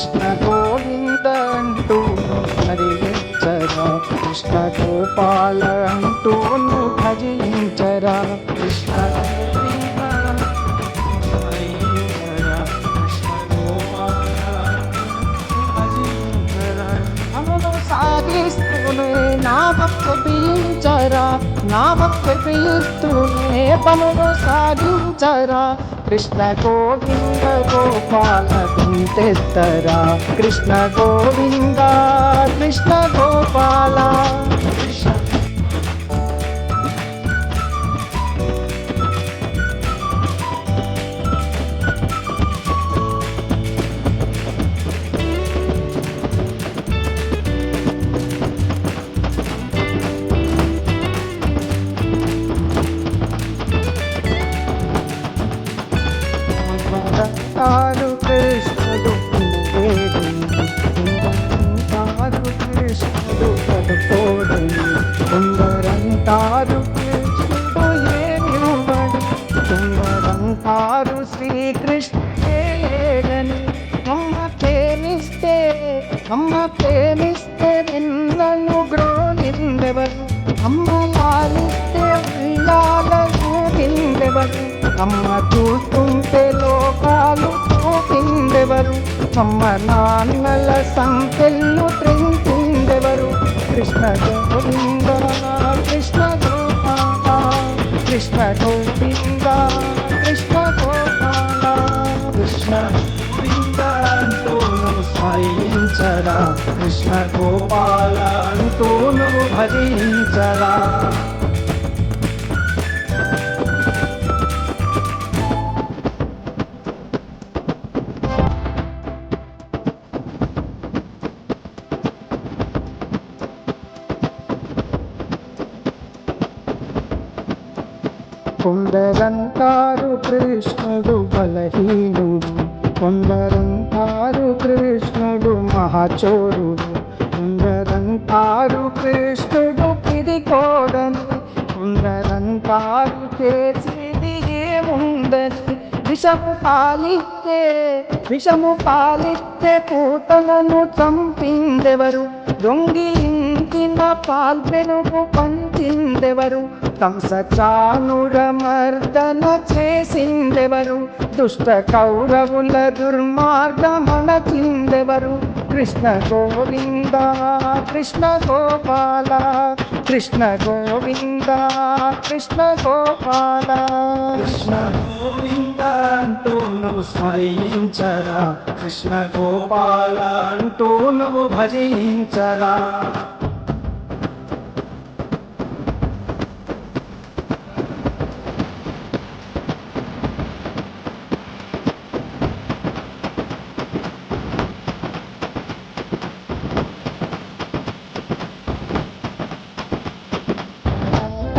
కృష్ణ గోవింద అంటూ హరించరా కృష్ణ గోపాల అంటూను భజించరా? కృష్ణ సాగిస్తూనే నామకు పీయించరా నామకు పీయిస్తూనే పనులు సాగించరా కృష్ణ గోవింద గోపాల కుంటెత్తరా కృష్ణ గోవింద కృష్ణ గోపాల. తారు కృష్ణుడు తారు కృష్ణుడు పడుకోడని కొందరంటారు కృష్ణుడు ఏమివ్వడు కొందరంటారు శ్రీకృష్ణేడని అమ్మ ప్రేమిస్తే అమ్మ ప్రేమిస్తే నిన్నను గ్రోనిందెవరు అమ్మ లాలిస్తే అమ్మ చూస్తుంటే లోకాలు చూపిందెవరు అమ్మ నాన్నల సంకెళ్ళు త్రించిందెవరు కృష్ణ గోవింద కృష్ణ గోపాల కృష్ణ గోవింద కృష్ణ గోపాల. కృష్ణ స్మరించరా? కృష్ణ గోపాల అంటూ నువ్వు భజించరా? కొందరంటారు కృష్ణుడు బలహీనుడు కొందరంటారు కృష్ణుడు మహాచోరుడు కొందరంటారు కృష్ణుడు పిరికోడని కొందరంటారు చేసేది ఏముందని విషము పాలిస్తే విషము పాలిస్తే పూతలను చంపిందెవరు? దొంగిలించిన పాల్పెనుగు పంచిందెవరు కంసచానుడమర్దన చేసిందెవరు దుష్ట కౌరవుల దుర్మార్గమనచిందెవరు కృష్ణ గోవింద కృష్ణ గోపాల కృష్ణ గోవింద కృష్ణ గోపాల కృష్ణ గోవింద అంటూ నువ్వు స్మరించరా కృష్ణ గోపాల అంటూ నువ్వు భజించరా.